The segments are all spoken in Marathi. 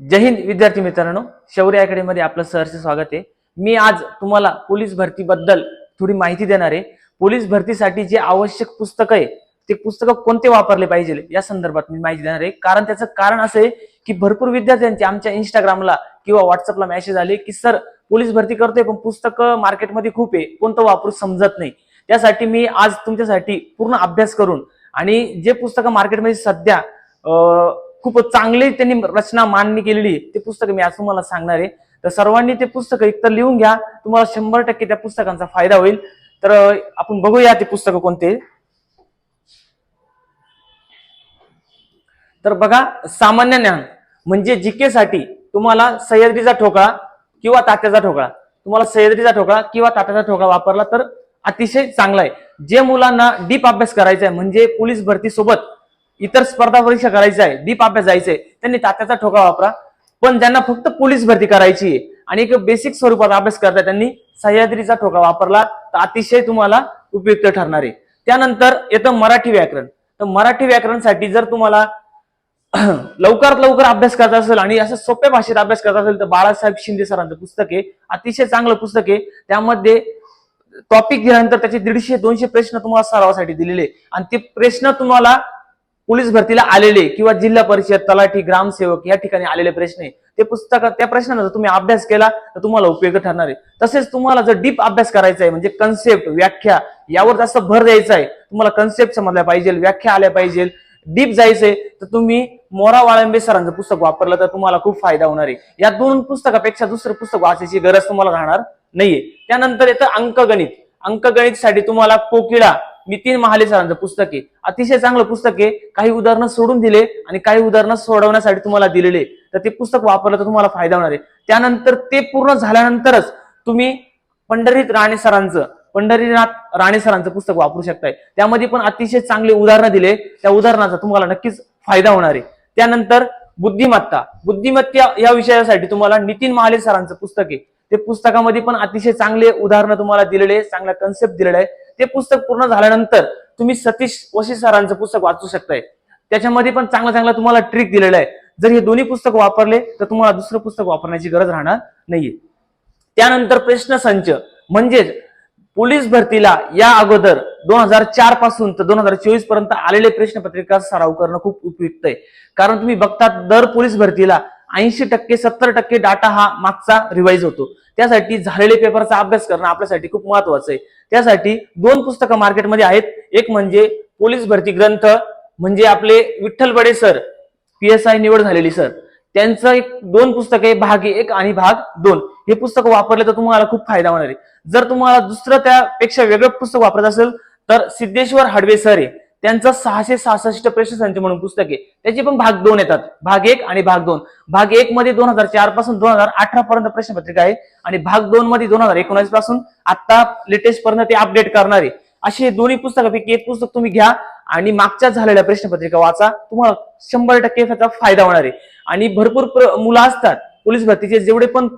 जय हिंद विद्यार्थी मित्रांनो. शौर्य अकॅडमीमध्ये आपलं सहर्ष स्वागत आहे. मी आज तुम्हाला पोलीस भरतीबद्दल थोडी माहिती देणार आहे. पोलीस भरतीसाठी जे आवश्यक पुस्तकं आहे ते पुस्तकं कोणते वापरले पाहिजे या संदर्भात मी माहिती देणार आहे. कारण त्याचं कारण असं आहे की भरपूर विद्यार्थ्यांचे आमच्या इंस्टाग्रामला किंवा व्हॉट्सअपला मेसेज आले की सर पोलीस भरती करतोय पण पुस्तकं मार्केटमध्ये खूप आहे. कोणतं वापरू समजत नाही. त्यासाठी मी आज तुमच्यासाठी पूर्ण अभ्यास करून आणि जे पुस्तकं मार्केटमध्ये सध्या खूप चांगली त्यांनी रचना मांडणी केलेली ते पुस्तक मी आज तुम्हाला सांगणार आहे. तर सर्वांनी ते पुस्तक एकतर लिहून घ्या तुम्हाला शंभर टक्के त्या पुस्तकांचा फायदा होईल. तर आपण बघूया ते पुस्तक कोणते. तर बघा सामान्य ज्ञान म्हणजे जीके साठी तुम्हाला सह्याद्रीचा ठोकळा किंवा तात्याचा ठोकळा. तुम्हाला सह्याद्रीचा ठोकळा किंवा तात्याचा ठोकळा वापरला तर अतिशय चांगला आहे. जे मुलांना डीप अभ्यास करायचा आहे म्हणजे पोलीस भरती सोबत इतर स्पर्धा परीक्षा करायचा आहे डीप अभ्यास जायचंय. त्यांनी तात्याचा ठोका वापरा. पण ज्यांना फक्त पोलीस भरती करायची आहे आणि एक बेसिक स्वरूपात अभ्यास करताय त्यांनी सह्याद्रीचा ठोका वापरला. तर अतिशय तुम्हाला उपयुक्त ठरणार आहे. त्यानंतर येतं मराठी व्याकरण. तर मराठी व्याकरणसाठी जर तुम्हाला लवकरात लवकर अभ्यास करत असेल आणि असं सोप्या भाषेत अभ्यास करत असेल तर बाळासाहेब शिंदे सरांचं पुस्तक आहे. अतिशय चांगलं पुस्तक आहे. त्यामध्ये टॉपिक दिल्यानंतर त्याचे दीडशे दोनशे प्रश्न तुम्हाला सरावासाठी दिलेले आणि ते प्रश्न तुम्हाला पोलीस भरतीला आलेले किंवा जिल्हा परिषद तलाठी ग्रामसेवक या ठिकाणी आलेले प्रश्न आहे. ते पुस्तक त्या प्रश्नाचा जर तुम्ही अभ्यास केला तर तुम्हाला उपयोग ठरणार आहे. तसेच तुम्हाला जर डीप अभ्यास करायचा आहे म्हणजे कन्सेप्ट व्याख्या यावर जास्त भर द्यायचा आहे तुम्हाला कन्सेप्ट समजल्या पाहिजे व्याख्या आल्या पाहिजे डीप जायचंय तर तुम्ही मोरा वाळंबे सरांचं पुस्तक वापरलं तर तुम्हाला खूप फायदा होणार आहे. या दोन पुस्तकापेक्षा दुसरं पुस्तक वाचायची गरज तुम्हाला राहणार नाहीये. त्यानंतर येतं अंकगणित. अंकगणितसाठी तुम्हाला कोकिळा नितीन महाले सरांचं पुस्तक आहे. अतिशय चांगलं पुस्तक आहे. काही उदाहरणं सोडून दिले आणि काही उदाहरणं सोडवण्यासाठी तुम्हाला दिलेले. तर ते पुस्तक वापरलं तर तुम्हाला फायदा होणार आहे. त्यानंतर ते पूर्ण झाल्यानंतरच तुम्ही पंढरीत राणे सरांचं पंढरीनाथ राणे सरांचं पुस्तक वापरू शकताय. त्यामध्ये पण अतिशय चांगले उदाहरणं दिले. त्या उदाहरणाचा तुम्हाला नक्कीच फायदा होणार आहे. त्यानंतर बुद्धिमत्ता. बुद्धिमत्ता या विषयासाठी तुम्हाला नितीन महाले सरांचं पुस्तक आहे. ते पुस्तकामध्ये पण अतिशय चांगले उदाहरणं तुम्हाला दिलेले चांगला कन्सेप्ट दिलेला आहे. ते पुस्तक पूर्ण झाल्यानंतर तुम्ही सतीश वशी सरांचं पुस्तक वाचू शकताय. त्याच्यामध्ये पण चांगला चांगला तुम्हाला ट्रिक दिलेला आहे. जर हे दोन्ही पुस्तक वापरले तर तुम्हाला दुसरं पुस्तक वापरण्याची गरज राहणार नाहीये. त्यानंतर प्रश्न संच. म्हणजेच पोलीस भरतीला या अगोदर दोन हजार चारपासून तर दोन हजार चोवीसपर्यंत आलेले प्रश्नपत्रिका सराव करणं खूप उपयुक्त आहे. कारण तुम्ही बघतात दर पोलीस भरतीला ऐंशी टक्के सत्तर टक्के डाटा हा मागचा रिवाईज होतो. त्यासाठी झालेले पेपरचा अभ्यास करणं आपल्यासाठी खूप महत्वाचं आहे. त्यासाठी दोन पुस्तकं मार्केटमध्ये आहेत. एक म्हणजे पोलीस भरती ग्रंथ म्हणजे आपले Vitthal Bade sir P S I निवड झालेली सर. त्यांचं एक दोन पुस्तक आहे भाग एक आणि भाग दोन. हे पुस्तक वापरले तर तुम्हाला खूप फायदा होणार आहे. जर तुम्हाला दुसरं त्यापेक्षा वेगळं पुस्तक वापरत असेल तर सिद्धेश्वर हडवे सर आहे. त्यांचं सहाशे सहासष्ट प्रश्न संच म्हणून पुस्तक आहे. त्याचे पण भाग दोन येतात. भाग एक आणि भाग दोन. भाग एक मध्ये दोन हजार चारपासून दोन हजार अठरा पर्यंत प्रश्नपत्रिका आहे. आणि भाग दोन मध्ये दोन हजार एकोणीसपासून आता लेटेस्ट पर्यंत ते अपडेट करणार आहे. असे दोन्ही पुस्तकापैकी एक पुस्तक तुम्ही घ्या आणि मागच्या झालेल्या प्रश्नपत्रिका वाचा. तुम्हाला शंभर टक्के त्याचा फायदा होणार आहे. आणि भरपूर प्र- मुलं असतात. पोलीस भरतीचे जेवढे पण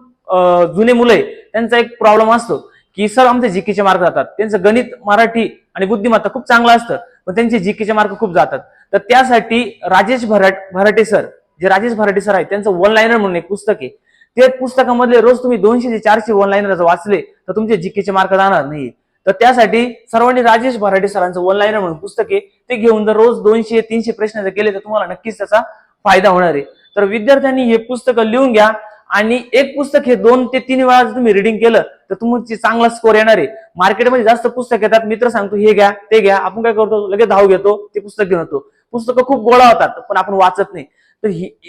जुने मुलं आहे त्यांचा एक प्रॉब्लेम असतो की सर आमचे जीकेचे मार्क जातात. त्यांचं गणित मराठी आणि बुद्धिमत्ता खूप चांगलं असतं. पण त्यांचे जीकेचे मार्क खूप जातात. तर त्यासाठी राजेश भराट भराटे सर जे राजेश भराटे सर आहेत त्यांचं वन लाईनर म्हणून एक पुस्तक आहे. ते पुस्तकामधले रोज तुम्ही दोनशे ते चारशे वन लाईनर जर वाचले तर तुमचे जीकेचे मार्क जाणार नाही तर त्यासाठी सर्वांनी राजेश भराटे सरांचं वन लाईनर म्हणून पुस्तक आहे. ते घेऊन जर रोज दोनशे तीनशे प्रश्न जर केले तर तुम्हाला नक्कीच त्याचा फायदा होणार आहे. तर विद्यार्थ्यांनी हे पुस्तकं लिहून घ्या. आणि एक पुस्तक हे दोन ते तीन वेळा जर तुम्ही रिडिंग केलं तर तुमची चांगला स्कोर येणार आहे. मार्केटमध्ये जास्त पुस्तक येतात. मित्र सांगतो हे घ्या ते घ्या. आपण काय करतो लगेच धाव घेतो ते पुस्तक घेऊन येतो. पुस्तकं खूप गोळा होतात पण आपण वाचत नाही. तर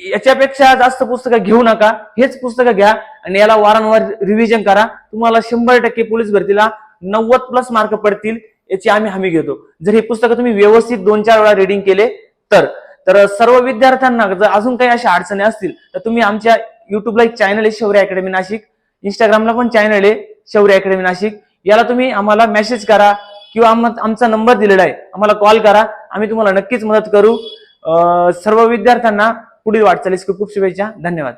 याच्यापेक्षा जास्त पुस्तकं घेऊ नका. हेच पुस्तकं घ्या आणि याला वारंवार रिव्हिजन करा. तुम्हाला शंभर टक्के पोलीस भरतीला नव्वद प्लस मार्क पडतील याची आम्ही हमी घेतो. जर हे पुस्तकं तुम्ही व्यवस्थित दोन चार वेळा रिडिंग केले तर. तर सर्व विद्यार्थ्यांना जर अजून काही अशा अडचणी असतील तर तुम्ही आमच्या युट्यूबला एक चॅनल आहे शौर्य अकॅडमी नाशिक. इंस्टाग्रामला पण चॅनल आहे शौर्य अकॅडमी नाशिक. याला तुम्ही आम्हाला मेसेज करा किंवा आमचा नंबर दिलेला आहे. आम्हाला कॉल करा. आम्ही तुम्हाला नक्कीच मदत करू. अं, सर्व विद्यार्थ्यांना पुढील वाटचालीस खूप खूप शुभेच्छा. धन्यवाद.